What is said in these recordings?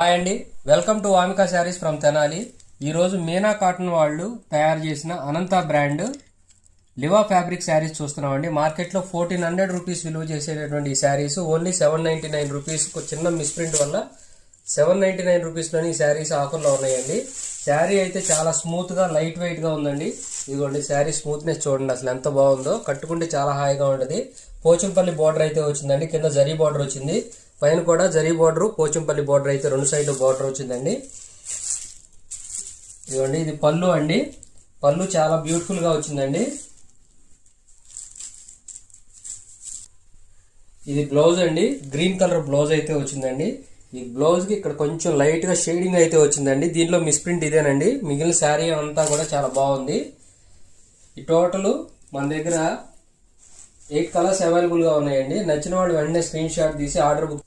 Hi అండి. Welcome to Vamika sarees from Tenali ఈరోజు Meena cotton వాళ్ళు తయారు చేసిన Anantha brand Liva fabric sarees చూస్తున్నామండి. మార్కెట్లో ఫోర్టీన్ హండ్రెడ్ రూపీస్ విలువ చేసేటటువంటి ఈ sarees. Only seven ninety nine rupees చిన్న మిస్ప్రింట్ వల్ల సెవెన్ నైంటీ నైన్ రూపీస్లోని ఈ శారీస్ ఆఫర్లో ఉన్నాయండి. శారీ అయితే చాలా స్మూత్గా లైట్ వెయిట్గా ఉందండి. ఇదిగోండి శారీ స్మూత్నెస్ చూడండి అసలు ఎంత బాగుందో. కట్టుకుంటే చాలా హాయిగా ఉంటుంది. పోచంపల్లి బార్డర్ అయితే వచ్చిందండి. కింద జరీ బార్డర్ వచ్చింది. పైన కూడా జరీ బార్డర్ పోచంపల్లి బార్డర్ అయితే రెండు సైడ్ బార్డర్ వచ్చిందండి. ఇదిగోండి ఇది పళ్ళు అండి. పళ్ళు చాలా బ్యూటిఫుల్గా వచ్చిందండి. ఇది బ్లౌజ్ అండి. గ్రీన్ కలర్ బ్లౌజ్ అయితే వచ్చిందండి. ఈ బ్లౌజ్కి ఇక్కడ కొంచెం లైట్గా షేడింగ్ అయితే వచ్చిందండి. దీనిలో మిస్ప్రింట్ ఇదేనండి. మిగిలిన శారీ అంతా కూడా చాలా బాగుంది. ఈ టోటల్ మన దగ్గర ఎయిట్ కలర్స్ అవైలబుల్గా ఉన్నాయండి. నచ్చిన వాళ్ళు వెంటనే స్క్రీన్ షాట్ తీసి ఆర్డర్ బుక్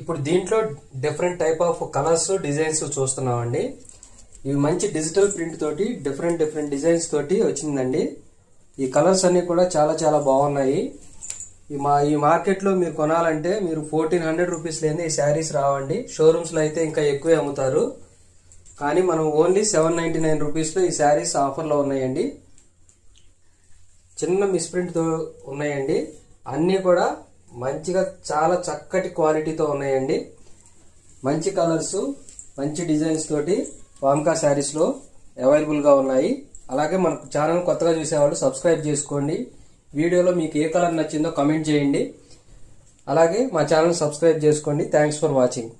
ఇప్పుడు దీంట్లో different type of colours designs చూస్తున్నామండి. ఇవి మంచి డిజిటల్ ప్రింట్ తోటి డిఫరెంట్ డిఫరెంట్ డిజైన్స్ తోటి వచ్చిందండి. ఈ కలర్స్ అన్నీ కూడా చాలా చాలా బాగున్నాయి. ఈ మా ఈ మార్కెట్లో మీరు కొనాలంటే మీరు ఫోర్టీన్ హండ్రెడ్ రూపీస్ లేని ఈ శారీస్ రావండి. షోరూమ్స్లో అయితే ఇంకా ఎక్కువే అమ్ముతారు. కానీ మనం ఓన్లీ సెవెన్ నైంటీ నైన్ రూపీస్లో ఈ శారీస్ ఆఫర్లో ఉన్నాయండి. చిన్న మిస్ప్రింట్తో ఉన్నాయండి. అన్నీ కూడా మంచిగా చాలా చక్కటి క్వాలిటీతో ఉన్నాయండి. మంచి కలర్స్ మంచి డిజైన్స్ తోటి వామ్కా శారీస్లో అవైలబుల్గా ఉన్నాయి. అలాగే మన ఛానల్ కొత్తగా చూసేవాళ్ళు సబ్స్క్రైబ్ చేసుకోండి. వీడియోలో మీకు ఏ కలర్ నచ్చిందో కమెంట్ చేయండి. అలాగే మా ఛానల్ సబ్స్క్రైబ్ చేసుకోండి. Thanks for watching